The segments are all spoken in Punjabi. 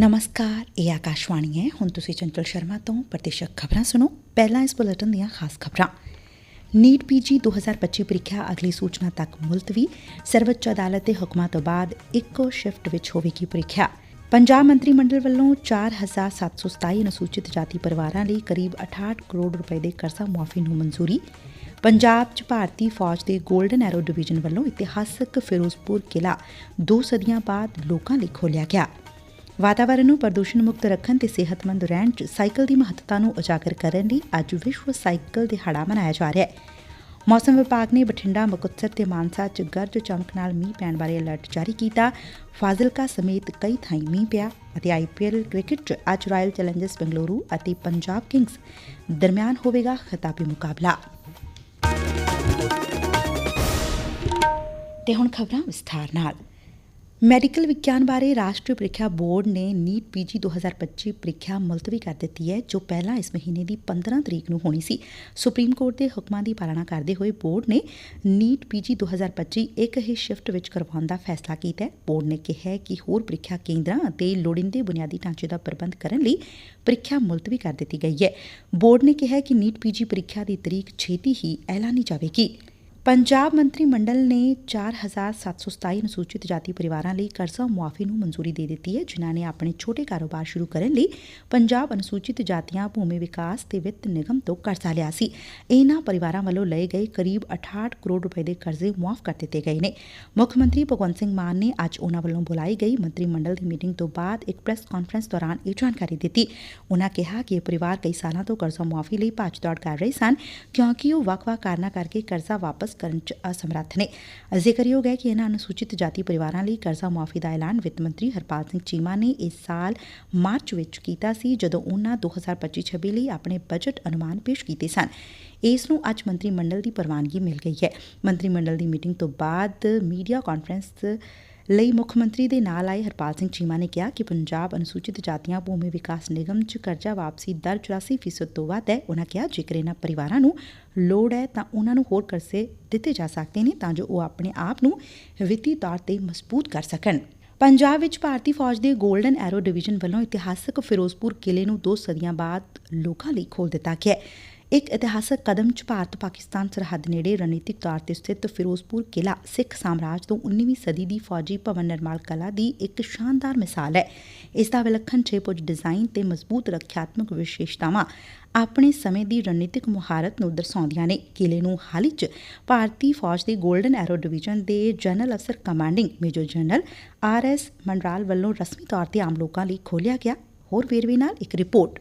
ਨਮਸਕਾਰ, ਇਹ ਆਕਾਸ਼ਵਾਣੀ ਹੈ। ਹੁਣ ਤੁਸੀਂ ਚੰਚਲ ਸ਼ਰਮਾ ਤੋਂ ਪ੍ਰਤੀਸ਼ਤ ਖਬਰਾਂ ਸੁਣੋ। ਪਹਿਲਾਂ ਇਸ ਬੁਲੇਟਿਨ ਦੀਆਂ ਖਾਸ ਖਬਰਾਂ। ਨੀਟ ਪੀਜੀ 2025 ਪ੍ਰੀਖਿਆ ਅਗਲੀ ਸੂਚਨਾ ਤੱਕ ਮੁਲਤਵੀ। ਸਰਵਉੱਚ ਅਦਾਲਤ ਦੇ ਹੁਕਮਾਂ ਤੋਂ ਬਾਅਦ ਇੱਕੋ ਸ਼ਿਫਟ ਵਿੱਚ ਹੋਵੇਗੀ ਪ੍ਰੀਖਿਆ। ਪੰਜਾਬ ਮੰਤਰੀ ਮੰਡਲ ਵੱਲੋਂ 4727 ਅਨੁਸੂਚਿਤ ਜਾਤੀ ਪਰਿਵਾਰਾਂ ਲਈ ਕਰੀਬ 68 ਕਰੋੜ ਰੁਪਏ ਦੇ ਕਰਜ਼ਾ ਮੁਆਫੀ ਨੂੰ ਮਨਜ਼ੂਰੀ। ਪੰਜਾਬ 'ਚ ਭਾਰਤੀ ਫੌਜ ਦੇ 골ਡਨ ਐਰੋ ਡਿਵੀਜ਼ਨ ਵੱਲੋਂ ਇਤਿਹਾਸਕ ਫਿਰੋਜ਼ਪੁਰ ਕਿਲਾ ਦੋ ਸਦੀਆਂ ਬਾਅਦ ਲੋਕਾਂ ਲਈ ਖੋਲ੍ਹਿਆ ਗਿਆ। ਵਾਤਾਵਰਣ ਨੂੰ ਪ੍ਰਦੂਸ਼ਣ ਮੁਕਤ ਰੱਖਣ ਤੇ ਸਿਹਤਮੰਦ ਰਹਿਣ 'ਚ ਸਾਈਕਲ ਦੀ ਮਹੱਤਤਾ ਨੂੰ ਉਜਾਗਰ ਕਰਨ ਲਈ ਅੱਜ ਵਿਸ਼ਵ ਸਾਈਕਲ ਦਿਹਾੜਾ ਮਨਾਇਆ ਜਾ ਰਿਹਾ ਹੈ। ਮੌਸਮ ਵਿਭਾਗ ਨੇ ਬਠਿੰਡਾ, ਮੁਕਤਸਰ ਤੇ ਮਾਨਸਾ 'ਚ ਗਰਜ ਚਮਕ ਨਾਲ ਮੀਂਹ ਪੈਣ ਬਾਰੇ ਅਲਰਟ ਜਾਰੀ ਕੀਤਾ। ਫਾਜ਼ਿਲਕਾ ਸਮੇਤ ਕਈ ਥਾਈਂ ਮੀਂਹ ਪਿਆ ਅਤੇ ਆਈਪੀਐਲ ਕ੍ਰਿਕਟ 'ਚ ਅੱਜ ਰਾਇਲ ਚੈਲੰਜਰਸ ਬੰਗਲੌਰੂ ਅਤੇ ਪੰਜਾਬ ਕਿੰਗਸ ਦਰਮਿਆਨ ਹੋਵੇਗਾ ਖਿਤਾਬੀ ਮੁਕਾਬਲਾ। ਤੇ ਹੁਣ ਖਬਰਾਂ ਵਿਸਥਾਰ ਨਾਲ। ਮੈਡੀਕਲ ਵਿਗਿਆਨ ਬਾਰੇ ਰਾਸ਼ਟਰੀ ਪ੍ਰੀਖਿਆ ਬੋਰਡ ਨੇ ਨੀਟ ਪੀਜੀ 2025 ਪ੍ਰੀਖਿਆ ਮੁਲਤਵੀ ਕਰ ਦਿੱਤੀ ਹੈ, ਜੋ ਪਹਿਲਾਂ ਇਸ ਮਹੀਨੇ ਦੀ 15 ਤਰੀਕ ਨੂੰ ਹੋਣੀ ਸੀ। ਸੁਪਰੀਮ ਕੋਰਟ ਦੇ ਹੁਕਮਾਂ ਦੀ ਪਾਲਣਾ ਕਰਦੇ ਹੋਏ ਬੋਰਡ ਨੇ ਨੀਟ ਪੀਜੀ 2025 ਇੱਕ ਹੀ ਸ਼ਿਫਟ ਵਿੱਚ ਕਰਵਾਉਣ ਦਾ ਫੈਸਲਾ ਕੀਤਾ ਹੈ। ਬੋਰਡ ਨੇ ਕਿਹਾ ਕਿ ਹੋਰ ਪ੍ਰੀਖਿਆ ਕੇਂਦਰਾਂ ਅਤੇ ਲੋੜੀਂਦੇ ਬੁਨਿਆਦੀ ਢਾਂਚੇ ਦਾ ਪ੍ਰਬੰਧ ਕਰਨ ਲਈ ਪ੍ਰੀਖਿਆ ਮੁਲਤਵੀ ਕਰ ਦਿੱਤੀ ਗਈ ਹੈ। ਬੋਰਡ ਨੇ ਕਿਹਾ ਕਿ ਨੀਟ ਪੀਜੀ ਪ੍ਰੀਖਿਆ ਦੀ ਤਰੀਕ ਛੇਤੀ ਹੀ ਐਲਾਨੀ ਜਾਵੇਗੀ। ਪੰਜਾਬ ਮੰਤਰੀ ਮੰਡਲ ਨੇ 4727 ਅਨੁਸੂਚਿਤ ਜਾਤੀ ਪਰਿਵਾਰਾਂ ਲਈ ਕਰਜ਼ਾ ਮੁਆਫੀ ਨੂੰ ਮਨਜ਼ੂਰੀ ਦੇ ਦਿੱਤੀ ਹੈ, ਜਿਨ੍ਹਾਂ ਨੇ ਆਪਣੇ ਛੋਟੇ ਕਾਰੋਬਾਰ ਸ਼ੁਰੂ ਕਰਨ ਲਈ ਪੰਜਾਬ ਅਨੁਸੂਚਿਤ ਜਾਤੀਆਂ ਭੂਮੀ ਵਿਕਾਸ ਤੇ ਵਿੱਤ ਨਿਗਮ ਤੋਂ ਕਰਜ਼ਾ ਲਿਆ ਸੀ। ਇਹਨਾਂ ਪਰਿਵਾਰਾਂ ਵੱਲੋਂ ਲਏ ਗਏ ਕਰੀਬ 68 ਕਰੋੜ ਰੁਪਏ ਦੇ ਕਰਜ਼ੇ ਮੁਆਫ ਕਰ ਦਿੱਤੇ ਗਏ ਨੇ। ਮੁੱਖ ਮੰਤਰੀ ਭਗਵੰਤ ਸਿੰਘ ਮਾਨ ਨੇ ਅੱਜ ਉਹਨਾਂ ਵੱਲੋਂ ਬੁਲਾਈ ਗਈ ਮੰਤਰੀ ਮੰਡਲ ਦੀ ਮੀਟਿੰਗ ਤੋਂ ਬਾਅਦ ਇੱਕ ਪ੍ਰੈਸ ਕਾਨਫਰੰਸ ਦੌਰਾਨ ਇਹ ਜਾਣਕਾਰੀ ਦਿੱਤੀ। ਉਹਨਾਂ ਕਿਹਾ ਕਿ ਇਹ ਪਰਿਵਾਰ ਕਈ ਸਾਲਾਂ ਤੋਂ ਕਰਜ਼ਾ ਮੁਆਫੀ ਲਈ ਭੱਜ ਦੌੜ ਕਰ ਰਹੇ ਸਨ, ਕਿਉਂਕਿ ਉਹ ਵੱਖ-ਵੱਖ ਕਾਰਨਾਂ ਕਰਕੇ ਕਰਜ਼ਾ ਵਾਪਸ ਕਰਨ 'ਚ ਅਸਮਰੱਥ ਨੇ। ਜ਼ਿਕਰਯੋਗ ਹੈ ਕਿ ਇਹਨਾਂ ਅਨੁਸੂਚਿਤ ਜਾਤੀ ਪਰਿਵਾਰਾਂ ਲਈ ਕਰਜ਼ਾ ਮੁਆਫੀ ਦਾ ਐਲਾਨ ਵਿੱਤ ਮੰਤਰੀ ਹਰਪਾਲ ਸਿੰਘ ਚੀਮਾ ਨੇ ਇਸ ਸਾਲ ਮਾਰਚ ਵਿੱਚ ਕੀਤਾ ਸੀ, ਜਦੋਂ ਉਹਨਾਂ 2025-26 ਲਈ ਆਪਣੇ ਬਜਟ ਅਨੁਮਾਨ ਪੇਸ਼ ਕੀਤੇ ਸਨ। ਇਸ ਨੂੰ ਅੱਜ ਮੰਤਰੀ ਮੰਡਲ ਦੀ ਪ੍ਰਵਾਨਗੀ ਮਿਲ ਗਈ ਹੈ। ਮੰਤਰੀ ਮੰਡਲ ਦੀ ਮੀਟਿੰਗ ਤੋਂ ਬਾਅਦ ਮੀਡੀਆ ਕਾਨਫਰੰਸ ਲਈ ਮੁੱਖ ਮੰਤਰੀ ਦੇ ਨਾਲ ਆਏ ਹਰਪਾਲ ਸਿੰਘ ਚੀਮਾ ਨੇ ਕਿਹਾ ਕਿ ਪੰਜਾਬ ਅਨੁਸੂਚਿਤ ਜਾਤੀਆਂ ਭੂਮੀ ਵਿਕਾਸ ਨਿਗਮ 'ਚ ਕਰਜ਼ਾ ਵਾਪਸੀ ਦਰ 84% ਤੋਂ ਵੱਧ ਹੈ। ਉਹਨਾਂ ਕਿਹਾ, ਜੇਕਰ ਇਹਨਾਂ ਪਰਿਵਾਰਾਂ ਨੂੰ ਲੋੜ ਹੈ ਤਾਂ ਉਹਨਾਂ ਨੂੰ ਹੋਰ ਕਰਜ਼ੇ ਦਿੱਤੇ ਜਾ ਸਕਦੇ ਨੇ ਤਾਂ ਜੋ ਉਹ ਆਪਣੇ ਆਪ ਨੂੰ ਵਿੱਤੀ ਤੌਰ ਤੇ ਮਜ਼ਬੂਤ ਕਰ ਸਕਣ। ਪੰਜਾਬ ਵਿੱਚ ਭਾਰਤੀ ਫੌਜ ਦੇ 골ਡਨ ਐਰੋ ਡਿਵੀਜ਼ਨ ਵੱਲੋਂ ਇਤਿਹਾਸਕ ਫਿਰੋਜ਼ਪੁਰ ਕਿਲੇ ਨੂੰ ਦੋ ਸਦੀਆਂ ਬਾਅਦ ਲੋਕਾਂ ਲਈ ਖੋਲ ਦਿੱਤਾ ਗਿਆ ਹੈ। ਇੱਕ ਇਤਿਹਾਸਕ ਕਦਮ 'ਚ ਭਾਰਤ ਪਾਕਿਸਤਾਨ ਸਰਹੱਦ ਨੇੜੇ ਰਣਨੀਤਿਕ ਤੌਰ ਤੇ ਸਥਿਤ ਫਿਰੋਜ਼ਪੁਰ ਕਿਲਾ ਸਿੱਖ ਸਾਮਰਾਜ ਤੋਂ 19ਵੀਂ ਸਦੀ ਦੀ ਫੌਜੀ ਭਵਨ ਨਿਰਮਾਣ ਕਲਾ ਦੀ ਇੱਕ ਸ਼ਾਨਦਾਰ ਮਿਸਾਲ ਹੈ। ਇਸ ਦਾ ਵਿਲੱਖਣ 6 ਪੁੱਜ ਡਿਜ਼ਾਈਨ ਤੇ ਮਜ਼ਬੂਤ ਰੱਖਿਆਤਮਕ ਵਿਸ਼ੇਸ਼ਤਾਵਾਂ ਆਪਣੇ ਸਮੇਂ ਦੀ ਰਣਨੀਤਿਕ ਮੁਹਾਰਤ ਨੂੰ ਦਰਸਾਉਂਦੀਆਂ ਨੇ। ਕਿਲੇ ਨੂੰ ਹਾਲ ਹੀ 'ਚ ਭਾਰਤੀ ਫੌਜ ਦੇ 골ਡਨ ਐਰੋ ਡਿਵੀਜ਼ਨ ਦੇ ਜਨਰਲ ਅਫਸਰ commanding major general R S Mandral ਵੱਲੋਂ ਰਸਮੀ ਤੌਰ ਤੇ ਆਮ ਲੋਕਾਂ ਲਈ ਖੋਲ੍ਹਿਆ ਗਿਆ। ਹੋਰ ਵੇਰਵੇ ਨਾਲ ਇੱਕ ਰਿਪੋਰਟ।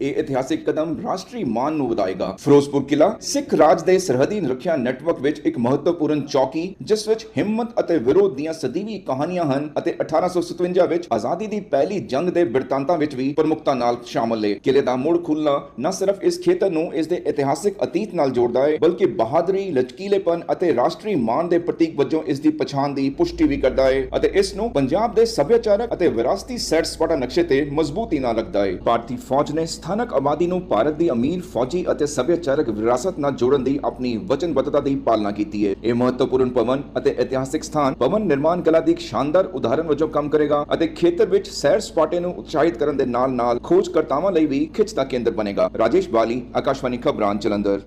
ਇਹ ਇਤਿਹਾਸਿਕ ਕਦਮ ਰਾਸ਼ਟਰੀ ਮਾਨ ਨੂੰ ਵਧਾਏਗਾ। ਫਿਰੋਜ਼ਪੁਰ ਕਿਲਾ ਸਿੱਖ ਰਾਜ ਦੇ ਸਰਹੱਦੀ ਰੱਖਿਆ ਨੈਟਵਰਕ ਵਿੱਚ ਇੱਕ ਮਹੱਤਵਪੂਰਨ ਚੌਕੀ, ਜਿਸ ਵਿੱਚ ਹਿੰਮਤ ਅਤੇ ਵਿਰੋਧ ਦੀਆਂ ਸਦੀਵੀ ਕਹਾਣੀਆਂ ਹਨ ਅਤੇ 1857 ਵਿੱਚ ਆਜ਼ਾਦੀ ਦੀ ਪਹਿਲੀ ਜੰਗ ਦੇ ਬਿਰਤਾਂਤਾਂ ਵਿੱਚ ਵੀ ਪ੍ਰਮੁਖਤਾ ਨਾਲ ਸ਼ਾਮਲ ਹੈ ਕਿਲੇ ਦਾ ਮੁੜ ਖੁੱਲਣਾ ਨਾ ਸਿਰਫ ਇਸ ਖੇਤਰ ਨੂੰ ਇਸ ਦੇ ਇਤਿਹਾਸਿਕ ਅਤੀਤ ਨਾਲ ਜੋੜਦਾ ਹੈ, ਬਲਕਿ ਬਹਾਦਰੀ, ਲਚਕੀਲੇਪਨ ਅਤੇ ਰਾਸ਼ਟਰੀ ਮਾਨ ਦੇ ਪ੍ਰਤੀਕ ਵਜੋਂ ਇਸ ਦੀ ਪਛਾਣ ਦੀ ਪੁਸ਼ਟੀ ਵੀ ਕਰਦਾ ਹੈ ਅਤੇ ਇਸ ਨੂੰ ਪੰਜਾਬ ਦੇ ਸੱਭਿਆਚਾਰਕ ਅਤੇ ਵਿਰਾਸਤੀ ਸੈਟ ਸਪਾਟਾ ਨਕਸ਼ੇ ਤੇ ਮਜ਼ਬੂਤੀ ਨਾਲ ਰੱਖਦਾ ਹੈ। ਭਾਰਤੀ ਫੌਜ ਨੇ ਸਥਾਨਕ ਆਬਾਦੀ ਨੂੰ ਭਾਰਤ ਦੀ ਅਮੀਰ ਫੌਜੀ ਅਤੇ ਸੱਭਿਆਚਾਰਕ ਵਿਰਾਸਤ ਨਾਲ ਜੋੜਨ ਦੀ ਆਪਣੀ ਵਚਨਬੱਧਤਾ ਦੀ ਪਾਲਣਾ ਕੀਤੀ ਹੈ। ਇਹ ਮਹੱਤਵਪੂਰਨ ਭਵਨ ਅਤੇ ਇਤਿਹਾਸਿਕ ਸਥਾਨ ਭਵਨ ਨਿਰਮਾਣ ਕਲਾ ਦੀ ਇੱਕ ਸ਼ਾਨਦਾਰ ਉਦਾਹਰਨ ਵਜੋਂ ਕੰਮ ਕਰੇਗਾ ਅਤੇ ਖੇਤਰ ਵਿੱਚ ਸੈਰ ਸਪਾਟੇ ਨੂੰ ਉਤਸ਼ਾਹਿਤ ਕਰਨ ਦੇ ਨਾਲ-ਨਾਲ ਖੋਜਕਰਤਾਵਾਂ ਲਈ ਵੀ ਖਿੱਚ ਦਾ ਕੇਂਦਰ ਬਣੇਗਾ। ਰਾਜੇਸ਼ ਬਾਲੀ, ਆਕਾਸ਼ਵਾਣੀ ਖਬਰਾਂ, ਜਲੰਧਰ।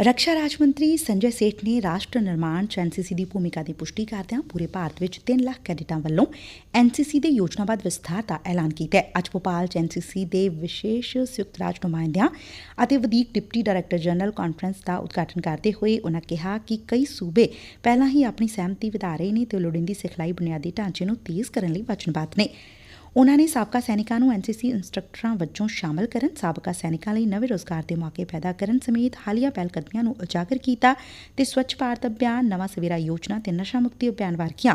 ਰੱਖਿਆ ਰਾਜ ਮੰਤਰੀ ਸੰਜੇ ਸੇਠ ਨੇ ਰਾਸ਼ਟਰ ਨਿਰਮਾਣ ਚ ਐਨਸੀਸੀ ਦੀ ਭੂਮਿਕਾ ਦੀ ਪੁਸ਼ਟੀ ਕਰਦਿਆਂ ਪੂਰੇ ਭਾਰਤ ਵਿੱਚ 3 ਲੱਖ ਕੈਡਿਟਾਂ ਵੱਲੋਂ ਐਨਸੀਸੀ ਦੇ ਯੋਜਨਾਬੱਧ ਵਿਸਥਾਰ ਦਾ ਐਲਾਨ ਕੀਤਾ ਹੈ। ਅੱਜ ਭੋਪਾਲ ਚ ਐਨਸੀਸੀ ਦੇ ਵਿਸ਼ੇਸ਼ ਸੰਯੁਕਤ ਰਾਜ ਨੁਮਾਇੰਦਿਆਂ ਅਤੇ ਵਧੀਕ ਡਿਪਟੀ ਡਾਇਰੈਕਟਰ ਜਨਰਲ ਕਾਨਫਰੰਸ ਦਾ ਉਦਘਾਟਨ ਕਰਦੇ ਹੋਏ ਉਨ੍ਹਾਂ ਕਿਹਾ ਕਿ ਕਈ ਸੂਬੇ ਪਹਿਲਾਂ ਹੀ ਆਪਣੀ ਸਹਿਮਤੀ ਵਧਾ ਰਹੇ ਨੇ ਤੇ ਲੋੜੀਂਦੀ ਸਿਖਲਾਈ ਬੁਨਿਆਦੀ ਢਾਂਚੇ ਨੂੰ ਤੇਜ਼ ਕਰਨ ਲਈ ਵਚਨਬੱਧ ਨੇ। ਉਨ੍ਹਾਂ ਨੇ ਸਾਬਕਾ ਸੈਨਿਕਾਂ ਨੂੰ ਐਨਸੀਸੀ ਇੰਸਟ੍ਰਕਟਰਾਂ ਵਜੋਂ ਸ਼ਾਮਲ ਕਰਨ, ਸਾਬਕਾ ਸੈਨਿਕਾਂ ਲਈ ਨਵੇਂ ਰੋਜ਼ਗਾਰ ਦੇ ਮੌਕੇ ਪੈਦਾ ਕਰਨ ਸਮੇਤ ਹਾਲੀਆ ਪਹਿਲਕਦਮੀਆਂ ਨੂੰ ਉਜਾਗਰ ਕੀਤਾ ਤੇ ਸਵੱਛ ਭਾਰਤ ਅਭਿਆਨ, ਨਵਾਂ ਸਵੇਰਾ ਯੋਜਨਾ ਤੇ ਨਸ਼ਾ ਮੁਕਤੀ ਅਭਿਆਨ ਵਰਗੀਆਂ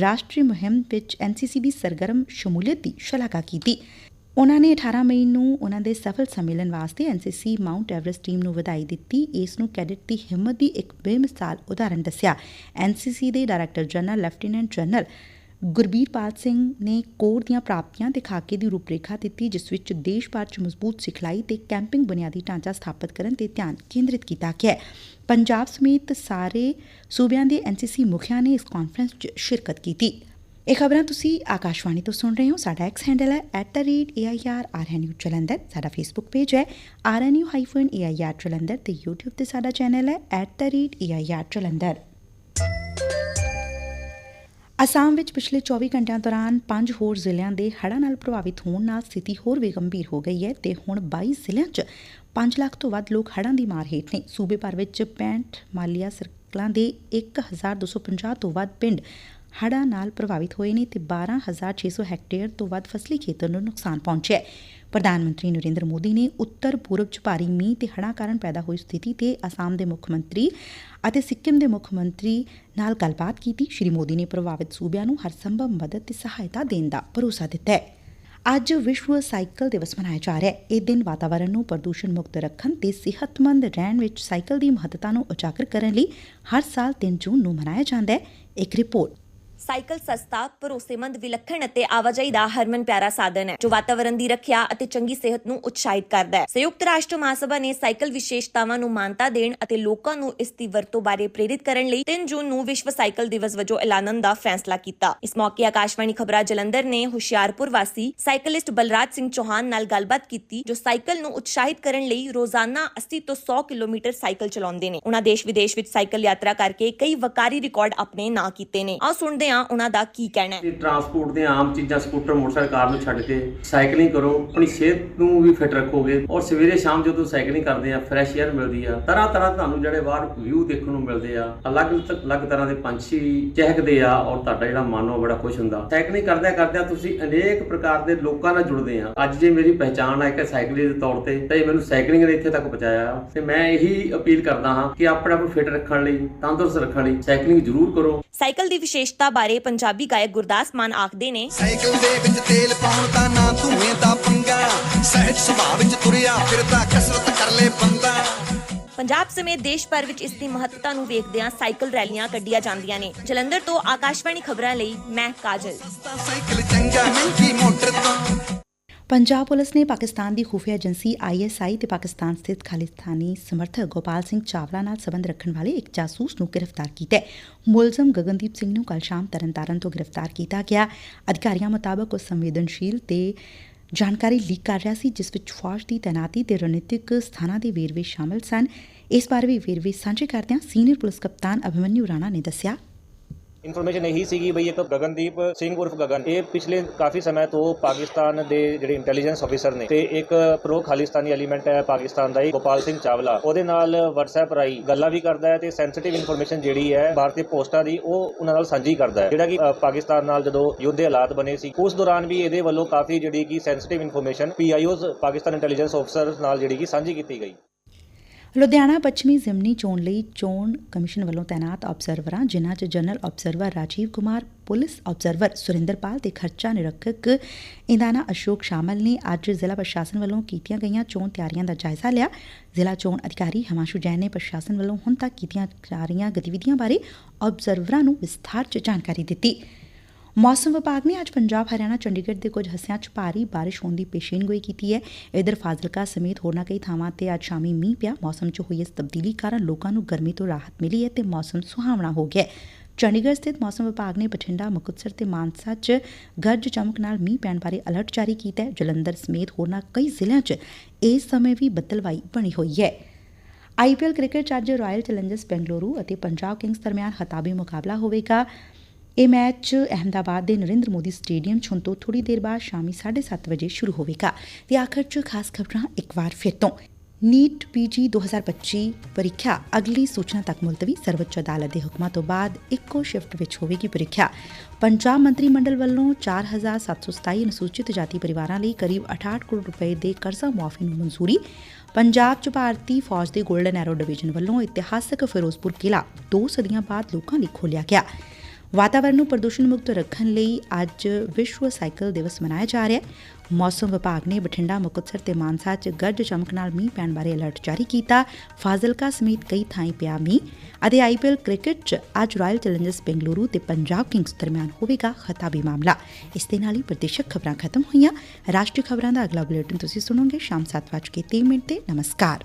ਰਾਸ਼ਟਰੀ ਮੁਹਿੰਮ ਵਿੱਚ ਐਨਸੀਸੀ ਦੀ ਸਰਗਰਮ ਸ਼ਮੂਲੀਅਤ ਦੀ ਸ਼ਲਾਘਾ ਕੀਤੀ। ਉਨ੍ਹਾਂ ਨੇ 18 ਮਈ ਨੂੰ ਉਨ੍ਹਾਂ ਦੇ ਸਫਲ ਸੰਮੇਲਨ ਵਾਸਤੇ ਐਨਸੀਸੀ ਮਾਊਂਟ ਐਵਰੈਸਟ ਟੀਮ ਨੂੰ ਵਧਾਈ ਦਿੱਤੀ। ਇਸ ਨੂੰ ਕੈਡਿਟ ਦੀ ਹਿੰਮਤ ਦੀ ਇੱਕ ਬੇਮਿਸਾਲ ਉਦਾਹਰਣ ਦੱਸਿਆ। ਐਨਸੀਸੀ ਦੇ director general, lieutenant general Gurbirpal Singh ਨੇ ਕੋਰ ਦੀਆਂ ਪ੍ਰਾਪਤੀਆਂ ਤੇ ਖਾਕੇ ਦੀ ਰੂਪਰੇਖਾ ਦਿੱਤੀ, ਜਿਸ ਵਿੱਚ ਦੇਸ਼ ਭਰ ਚ ਮਜ਼ਬੂਤ ਸਿਖਲਾਈ ਤੇ ਕੈਂਪਿੰਗ ਬੁਨਿਆਦੀ ਢਾਂਚਾ ਸਥਾਪਿਤ ਕਰਨ ਤੇ ਧਿਆਨ ਕੇਂਦਰਿਤ ਕੀਤਾ ਗਿਆ ਪੰਜਾਬ ਸਮੇਤ ਸਾਰੇ ਸੂਬਿਆਂ ਦੇ ਐਨਸੀਸੀ ਮੁਖੀਆਂ ਨੇ ਇਸ ਕਾਨਫਰੰਸ 'ਚ ਸ਼ਿਰਕਤ ਕੀਤੀ। ਇਹ ਖਬਰਾਂ ਤੁਸੀਂ ਆਕਾਸ਼ਵਾਣੀ ਤੋਂ ਸੁਣ ਰਹੇ ਹੋ। ਸਾਡਾ ਐਕਸ ਹੈਂਡਲ ਹੈ @airrnu ਜਲੰਧਰ ਸਾਡਾ ਫੇਸਬੁੱਕ ਪੇਜ ਹੈ rnu-air ਜਲੰਧਰ ਤੇ YouTube ਤੇ ਸਾਡਾ ਚੈਨਲ ਹੈ @air ਜਲੰਧਰ ਅਸਾਮ ਵਿੱਚ ਪਿਛਲੇ 24 ਘੰਟਿਆਂ ਦੌਰਾਨ ਪੰਜ ਹੋਰ ਜ਼ਿਲ੍ਹਿਆਂ ਦੇ ਹੜ੍ਹਾਂ ਨਾਲ ਪ੍ਰਭਾਵਿਤ ਹੋਣ ਨਾਲ ਸਥਿਤੀ ਹੋਰ ਵੀ ਗੰਭੀਰ ਹੋ ਗਈ ਹੈ ਤੇ ਹੁਣ 22 ਜ਼ਿਲ੍ਹਿਆਂ 'ਚ 5 ਲੱਖ ਤੋਂ ਵੱਧ ਲੋਕ ਹੜ੍ਹਾਂ ਦੀ ਮਾਰ ਹੇਠ ਨੇ। ਸੂਬੇ ਭਰ ਵਿੱਚ 65 ਮਾਲੀਆ ਸਰਕਲਾਂ ਦੇ 1250 ਤੋਂ ਵੱਧ ਪਿੰਡ ਹੜ੍ਹਾਂ ਨਾਲ ਪ੍ਰਭਾਵਿਤ ਹੋਏ ਨੇ ਤੇ 12600 ਹੈਕਟੇਅਰ ਤੋਂ ਵੱਧ ਫਸਲੀ ਖੇਤਰ ਨੂੰ ਨੁਕਸਾਨ ਪਹੁੰਚਿਆ ਹੈ। ਪ੍ਰਧਾਨ ਮੰਤਰੀ ਨਰਿੰਦਰ ਮੋਦੀ ਨੇ ਉੱਤਰ ਪੂਰਬ ਚ ਭਾਰੀ ਮੀਂਹ ਤੇ ਹੜ੍ਹਾਂ ਕਾਰਨ ਪੈਦਾ ਹੋਈ ਸਥਿਤੀ ਤੇ ਅਸਾਮ ਦੇ ਮੁੱਖ ਮੰਤਰੀ ਅਤੇ ਸਿੱਕਿਮ ਦੇ ਮੁੱਖ ਮੰਤਰੀ ਨਾਲ ਗੱਲਬਾਤ ਕੀਤੀ। ਸ਼੍ਰੀ ਮੋਦੀ ਨੇ ਪ੍ਰਭਾਵਿਤ ਸੂਬਿਆਂ ਨੂੰ ਹਰ ਸੰਭਵ ਮਦਦ ਤੇ ਸਹਾਇਤਾ ਦੇਣ ਦਾ ਭਰੋਸਾ ਦਿੱਤਾ ਹੈ। ਅੱਜ ਵਿਸ਼ਵ ਸਾਈਕਲ ਦਿਵਸ ਮਨਾਇਆ ਜਾ ਰਿਹਾ ਹੈ। ਇਹ ਦਿਨ ਵਾਤਾਵਰਣ ਨੂੰ ਪ੍ਰਦੂਸ਼ਣ ਮੁਕਤ ਰੱਖਣ ਤੇ ਸਿਹਤਮੰਦ ਰਹਿਣ ਵਿੱਚ ਸਾਈਕਲ ਦੀ ਮਹੱਤਤਾ ਨੂੰ ਉਜਾਗਰ ਕਰਨ ਲਈ ਹਰ ਸਾਲ 3 ਜੂਨ ਨੂੰ ਮਨਾਇਆ ਜਾਂਦਾ ਹੈ। ਇੱਕ ਰਿਪੋਰਟ ਸਾਈਕਲ ਸਸਤਾ, ਭਰੋਸੇਮੰਦ ਵਿਲੱਖਣ ਅਤੇ ਆਵਾਜਾਈ ਦਾ ਹਰਮਨ ਪਿਆਰਾ ਸਾਧਨ ਹੈ, ਜੋ ਵਾਤਾਵਰਣ ਦੀ ਰੱਖਿਆ ਅਤੇ ਚੰਗੀ ਸਿਹਤ ਨੂੰ ਉਤਸ਼ਾਹਿਤ ਕਰਦਾ ਹੈ। ਸੰਯੁਕਤ ਰਾਸ਼ਟਰ ਮਹਾਸਭਾ ਨੇ ਸਾਈਕਲ ਵਿਸ਼ੇਸ਼ਤਾਵਾਂ ਨੂੰ ਮਾਨਤਾ ਦੇਣ ਅਤੇ ਲੋਕਾਂ ਨੂੰ ਇਸ ਦੀ ਵਰਤੋਂ ਬਾਰੇ ਪ੍ਰੇਰਿਤ ਕਰਨ ਲਈ 3 ਜੂਨ ਨੂੰ ਵਿਸ਼ਵ ਸਾਈਕਲ ਦਿਵਸ ਵਜੋਂ ਐਲਾਨਣ ਦਾ ਫੈਸਲਾ ਕੀਤਾ। ਇਸ ਮੌਕੇ ਆਕਾਸ਼ਵਾਣੀ ਖਬਰਾਂ ਜਲੰਧਰ ਨੇ ਹੁਸ਼ਿਆਰਪੁਰ ਵਾਸੀ ਸਾਈਕਲਿਸਟ ਬਲਰਾਜ ਸਿੰਘ ਚੌਹਾਨ ਨਾਲ ਗੱਲਬਾਤ ਕੀਤੀ, ਜੋ ਸਾਈਕਲ ਨੂੰ ਉਤਸ਼ਾਹਿਤ ਕਰਨ ਲਈ ਰੋਜ਼ਾਨਾ 80 ਤੋਂ 100 ਕਿਲੋਮੀਟਰ ਸਾਈਕਲ ਚਲਾਉਂਦੇ ਨੇ। ਉਹਨਾਂ ਦੇਸ਼ ਵਿਦੇਸ਼ ਵਿੱਚ ਸਾਈਕਲ ਯਾਤਰਾ ਕਰਕੇ ਕਈ ਵਕਾਰੀ ਰਿਕਾਰਡ ਆਪਣੇ ਨਾਂ ਕੀਤੇ ਨੇ। ਆਓ ਸੁਣਦੇ ਹਾਂ ਉਹਨਾਂ ਦਾ ਕੀ ਕਹਿਣਾ ਹੈ? ਟਰਾਂਸਪੋਰਟ ਦੀਆਂ ਆਮ ਚੀਜ਼ਾਂ ਸਕੂਟਰ ਮੋਟਰਸਾਈਕਲ ਕਾਰ ਨੂੰ ਛੱਡ ਕੇ ਸਾਈਕਲਿੰਗ ਕਰੋ ਆਪਣੀ ਸਿਹਤ ਨੂੰ ਵੀ ਫਿਟ ਰੱਖੋਗੇ ਔਰ ਸਵੇਰੇ ਸ਼ਾਮ ਜਦੋਂ ਸਾਈਕਲਿੰਗ ਕਰਦੇ ਆ ਫਰੈਸ਼ 에ਅਰ ਮਿਲਦੀ ਆ ਤਰ੍ਹਾਂ ਤਰ੍ਹਾਂ ਤੁਹਾਨੂੰ ਜਿਹੜੇ ਬਾਹਰ ਵਿਊ ਦੇਖਣ ਨੂੰ ਮਿਲਦੇ ਆ ਅਲੱਗ ਅਲੱਗ ਤਰ੍ਹਾਂ ਦੇ ਪੰਛੀ ਚਹਿਕਦੇ ਆ ਔਰ ਤੁਹਾਡਾ ਜਿਹੜਾ ਮਨ ਉਹ ਬੜਾ ਖੁਸ਼ ਹੁੰਦਾ। ਸਾਈਕਲਿੰਗ ਕਰਦਿਆਂ ਕਰਦਿਆਂ ਤੁਸੀਂ ਅਨੇਕ ਪ੍ਰਕਾਰ ਦੇ ਲੋਕਾਂ ਨਾਲ ਜੁੜਦੇ ਆ। ਅੱਜ ਜੇ ਮੇਰੀ ਪਹਿਚਾਣ ਹੈ ਕਿ ਸਾਈਕਲਿਸਟ ਦੇ ਤੌਰ ਤੇ ਤਾਂ ਮੈਨੂੰ ਸਾਈਕਲਿੰਗ ਨੇ ਇੱਥੇ ਤੱਕ ਪਹੁੰਚਾਇਆ ਤੇ ਮੈਂ ਇਹੀ ਅਪੀਲ ਕਰਦਾ ਹਾਂ ਕਿ ਆਪਣੇ ਆਪ ਨੂੰ ਫਿਟ ਰੱਖਣ ਲਈ ਤੰਦਰੁਸਤ ਰੱਖਣ ਲਈ ਸਾਈਕਲਿੰਗ ਜ਼ਰੂਰ ਕਰੋ। ਸਾਈਕਲ ਦੀ ਵਿਸ਼ੇਸ਼ਤਾ ਬਾਰੇ ਪੰਜਾਬੀ ਗਾਇਕ ਗੁਰਦਾਸ ਮਾਨ ਆਖਦੇ ਨੇ ਸਾਈਕਲ ਦੇ ਵਿੱਚ ਤੇਲ ਪਾਉਣ ਦਾ ਨਾ ਧੂਏ ਦਾ ਪੰਗਾ। ਸਹਿਜ ਸੁਭਾਅ ਵਿੱਚ ਤੁਰਿਆ ਫਿਰਦਾ ਕਸਰਤ ਕਰ ਲੈ ਬੰਦਾ। ਪੰਜਾਬ ਸਮੇਤ ਦੇਸ਼ ਭਰ ਵਿੱਚ ਇਸ ਦੀ ਮਹੱਤਤਾ ਨੂੰ ਵੇਖਦਿਆਂ ਸਾਈਕਲ ਰੈਲੀਆਂ ਕੱਢੀਆਂ ਜਾਂਦੀਆਂ ਨੇ। ਜਲੰਧਰ ਤੋਂ ਆਕਾਸ਼ਵਾਣੀ ਖਬਰਾਂ ਲਈ ਮੈਂ ਕਾਜਲ। ਸਾਈਕਲ ਚੰਗਾ ਮਹਿੰਗੀ ਮੋਟਰ ਤੋਂ। ਪੰਜਾਬ ਪੁਲਿਸ ਨੇ ਪਾਕਿਸਤਾਨ ਦੀ ਖੁਫੀਆ ਏਜੰਸੀ ਆਈਐਸਆਈ ਤੇ ਪਾਕਿਸਤਾਨ ਸਥਿਤ ਖਾਲਿਸਤਾਨੀ ਸਮਰਥਕ ਗੋਪਾਲ ਸਿੰਘ ਚਾਵਲਾ ਨਾਲ ਸਬੰਧ ਰੱਖਣ ਵਾਲੇ ਇੱਕ ਜਾਸੂਸ ਨੂੰ ਗ੍ਰਿਫਤਾਰ ਕੀਤਾ ਹੈ। ਮੁਲਜ਼ਮ ਗਗਨਦੀਪ ਸਿੰਘ ਨੂੰ ਕੱਲ ਸ਼ਾਮ ਤਰਨਤਾਰਨ ਤੋਂ ਗ੍ਰਿਫਤਾਰ ਕੀਤਾ ਗਿਆ। ਅਧਿਕਾਰੀਆਂ ਮੁਤਾਬਕ ਉਹ ਸੰਵੇਦਨਸ਼ੀਲ ਤੇ ਜਾਣਕਾਰੀ ਲੀਕ ਕਰ ਰਿਹਾ ਸੀ, ਜਿਸ ਵਿੱਚ ਫੌਜ ਦੀ ਤੈਨਾਤੀ ਤੇ ਰਣਨੀਤਿਕ ਸਥਾਨਾਂ ਦੇ ਵੇਰਵੇ ਸ਼ਾਮਲ ਸਨ। ਇਸ ਬਾਰੇ ਵੀ ਵੇਰਵੇ ਸਾਂਝੇ ਕਰਦਿਆਂ ਸੀਨੀਅਰ ਪੁਲਿਸ ਕਪਤਾਨ ਅਭਿਮਨਿਊ ਰਾਣਾ ਨੇ ਦੱਸਿਆ। ਇਨਫੋਰਮੇਸ਼ਨ ਇਹੀ ਸੀਗੀ ਬਈ ਇੱਕ ਗਗਨਦੀਪ ਸਿੰਘ ਉਰਫ ਗਗਨ। ਇਹ ਪਿਛਲੇ ਕਾਫੀ ਸਮੇਂ ਤੋਂ ਪਾਕਿਸਤਾਨ ਦੇ ਜਿਹੜੇ ਇੰਟੈਲੀਜੈਂਸ ਅਫੀਸਰ ਨੇ ਤੇ ਇੱਕ ਪ੍ਰੋ ਖਾਲਿਸਤਾਨੀ ਐਲੀਮੈਂਟ ਹੈ ਪਾਕਿਸਤਾਨ ਦਾ ਹੀ, ਗੋਪਾਲ ਸਿੰਘ ਚਾਵਲਾ। ਉਹਦੇ ਨਾਲ WhatsApp ਰਾਹੀਂ ਗੱਲਾਂ ਵੀ ਕਰਦਾ ਹੈ ਤੇ ਸੈਂਸਿਟਿਵ ਇਨਫੋਰਮੇਸ਼ਨ ਜਿਹੜੀ ਹੈ ਭਾਰਤੀ ਪੋਸਟਾਂ ਦੀ, ਉਹ ਉਹਨਾਂ ਨਾਲ ਸਾਂਝੀ ਕਰਦਾ ਹੈ। ਜਿਹੜਾ ਕਿ ਪਾਕਿਸਤਾਨ ਨਾਲ ਜਦੋਂ ਯੁੱਧ ਦੇ ਹਾਲਾਤ ਬਣੇ ਸੀ, ਉਸ ਦੌਰਾਨ ਵੀ ਇਹਦੇ ਵੱਲੋਂ ਕਾਫੀ ਜਿਹੜੀ ਕਿ sensitive information PIOs Pakistan intelligence ਅਫਸਰ ਨਾਲ ਜਿਹੜੀ ਕਿ ਸਾਂਝੀ ਕੀਤੀ ਗਈ। ਲੁਧਿਆਣਾ ਪੱਛਮੀ ਜ਼ਿਮਨੀ ਚੋਣ ਲਈ ਚੋਣ ਕਮਿਸ਼ਨ ਵੱਲੋਂ ਤਾਇਨਾਤ ਆਬਜ਼ਰਵਰਾਂ ਜਿਨ੍ਹਾਂ 'ਚ general observer Rajiv Kumar, police observer Surinderpal ਤੇ ਖਰਚਾ ਨਿਰੀਖਕ ਇੰਦਾਨਾ ਅਸ਼ੋਕ ਸ਼ਾਮਲ ਨੇ। ਅੱਜ ਜ਼ਿਲ੍ਹਾ ਪ੍ਰਸ਼ਾਸਨ ਵੱਲੋਂ ਕੀਤੀਆਂ ਗਈਆਂ ਚੋਣ ਤਿਆਰੀਆਂ ਦਾ ਜਾਇਜ਼ਾ ਲਿਆ। ਜ਼ਿਲ੍ਹਾ ਚੋਣ ਅਧਿਕਾਰੀ ਹਮਾਸ਼ੂ ਜੈਨ ਨੇ ਪ੍ਰਸ਼ਾਸਨ ਵੱਲੋਂ ਹੁਣ ਤੱਕ ਕੀਤੀਆਂ ਜਾ ਰਹੀਆਂ ਗਤੀਵਿਧੀਆਂ ਬਾਰੇ ਆਬਜ਼ਰਵਰਾਂ ਨੂੰ ਵਿਸਥਾਰ 'ਚ ਜਾਣਕਾਰੀ ਦਿੱਤੀ। ਮੌਸਮ ਵਿਭਾਗ ਨੇ ਅੱਜ ਪੰਜਾਬ, ਹਰਿਆਣਾ, ਚੰਡੀਗੜ੍ਹ ਦੇ ਕੁਝ ਹਿੱਸਿਆਂ 'ਚ ਭਾਰੀ ਬਾਰਿਸ਼ ਹੋਣ ਦੀ ਪੇਸ਼ੀਨਗੋਈ ਕੀਤੀ ਹੈ। ਇਧਰ ਫਾਜ਼ਿਲਕਾ ਸਮੇਤ ਹੋਰਨਾਂ ਕਈ ਥਾਵਾਂ ਤੇ ਅੱਜ ਸ਼ਾਮੀ ਮੀਂਹ ਪਿਆ। ਮੌਸਮ 'ਚ ਹੋਈ ਇਸ ਤਬਦੀਲੀ ਕਾਰਨ ਲੋਕਾਂ ਨੂੰ ਗਰਮੀ ਤੋਂ ਰਾਹਤ ਮਿਲੀ ਹੈ ਤੇ ਮੌਸਮ ਸੁਹਾਵਣਾ ਹੋ ਗਿਆ ਹੈ। ਚੰਡੀਗੜ੍ਹ ਸਥਿਤ ਮੌਸਮ ਵਿਭਾਗ ਨੇ ਬਠਿੰਡਾ, ਮੁਕਤਸਰ ਤੇ ਮਾਨਸਾ 'ਚ ਗਰਜ ਚਮਕ ਨਾਲ ਮੀਂਹ ਪੈਣ ਬਾਰੇ ਅਲਰਟ ਜਾਰੀ ਕੀਤਾ ਹੈ। ਜਲੰਧਰ ਸਮੇਤ ਹੋਰਨਾਂ ਕਈ ਜ਼ਿਲ੍ਹਿਆਂ 'ਚ ਇਸ ਸਮੇਂ ਵੀ ਬੱਦਲਵਾਈ ਬਣੀ ਹੋਈ ਹੈ। ਆਈਪੀਐਲ ਕ੍ਰਿਕਟ 'ਚ ਅੱਜ ਰਾਇਲ ਚੈਲੰਜਰਸ ਬੈਂਗਲੁਰੂ ਅਤੇ ਪੰਜਾਬ ਕਿੰਗਸ ਦਰਮਿਆਨ ਹਤਾਬੀ ਮੁਕਾਬਲਾ ਹੋਵੇਗਾ। ਇਹ ਮੈਚ ਅਹਿਮਦਾਬਾਦ ਦੇ ਨਰਿੰਦਰ ਮੋਦੀ ਸਟੇਡੀਅਮ 'ਚ ਹੁਣ ਤੋਂ ਥੋੜੀ ਦੇਰ ਬਾਅਦ ਸ਼ਾਮੀ 7:30 ਵਜੇ ਸ਼ੁਰੂ ਹੋਵੇਗਾ। ਤੇ ਆਖਰ 'ਚ ਖਾਸ ਖਬਰਾਂ ਇੱਕ ਵਾਰ ਫਿਰ ਤੋਂ। ਨੀਟ ਪੀਜੀ 2025 ਪ੍ਰੀਖਿਆ, ਅਗਲੀ ਸੂਚਨਾ ਤੱਕ ਮੁਲਤਵੀ, ਸਰਵਉੱਚ ਅਦਾਲਤ ਦੇ ਹੁਕਮਾਂ ਤੋਂ ਬਾਅਦ ਇੱਕੋ ਸ਼ਿਫਟ ਵਿੱਚ ਹੋਵੇਗੀ ਪ੍ਰੀਖਿਆ। ਪੰਜਾਬ ਮੰਤਰੀ ਮੰਡਲ ਵੱਲੋਂ 4727 ਅਨੁਸੂਚਿਤ ਜਾਤੀ ਪਰਿਵਾਰਾਂ ਲਈ ਕਰੀਬ 68 ਕਰੋੜ ਰੁਪਏ ਦੇ ਕਰਜ਼ਾ ਮੁਆਫੀ ਨੂੰ ਮਨਜ਼ੂਰੀ। ਪੰਜਾਬ 'ਚ ਭਾਰਤੀ ਫੌਜ ਦੇ 골ਡਨ ਐਰੋ ਡਿਵੀਜ਼ਨ ਵੱਲੋਂ ਇਤਿਹਾਸਕ ਫਿਰੋਜ਼ਪੁਰ ਕਿਲਾ ਦੋ ਸਦੀਆਂ ਬਾਅਦ ਲੋਕਾਂ ਲਈ ਖੋਲ੍ਹਿਆ ਗਿਆ। ਵਾਤਾਵਰਣ ਨੂੰ ਪ੍ਰਦੂਸ਼ਣ ਮੁਕਤ ਰੱਖਣ ਲਈ ਅੱਜ ਵਿਸ਼ਵ ਸਾਈਕਲ ਦਿਵਸ ਮਨਾਇਆ ਜਾ ਰਿਹਾ ਹੈ। ਮੌਸਮ ਵਿਭਾਗ ਨੇ ਬਠਿੰਡਾ, ਮੁਕਤਸਰ ਤੇ ਮਾਨਸਾ 'ਚ ਗਰਜ ਚਮਕ ਨਾਲ ਮੀਂਹ ਪੈਣ ਬਾਰੇ ਅਲਰਟ ਜਾਰੀ ਕੀਤਾ। ਫਾਜ਼ਿਲਕਾ ਸਮੇਤ ਕਈ ਥਾਈਂ ਪਿਆ ਮੀਂਹ। ਅਤੇ ਆਈਪੀਐਲ ਕ੍ਰਿਕਟ 'ਚ ਅੱਜ ਰਾਇਲ ਚੈਲੰਜਰਸ ਬੈਂਗਲੁਰੂ ਤੇ ਪੰਜਾਬ ਕਿੰਗਸ ਦਰਮਿਆਨ ਹੋਵੇਗਾ ਖਤਾਬੀ ਮਾਮਲਾ। ਇਸ ਦੇ ਨਾਲ ਹੀ ਪ੍ਰਦੇਸ਼ਕ ਖਬਰਾਂ ਖਤਮ ਹੋਈਆਂ। ਰਾਸ਼ਟਰੀ ਖਬਰਾਂ ਦਾ ਅਗਲਾ ਬੁਲੇਟਿਨ ਤੁਸੀਂ ਸੁਣੋਗੇ ਸ਼ਾਮ 7:30 ਮਿੰਟ ਤੇ। ਨਮਸਕਾਰ।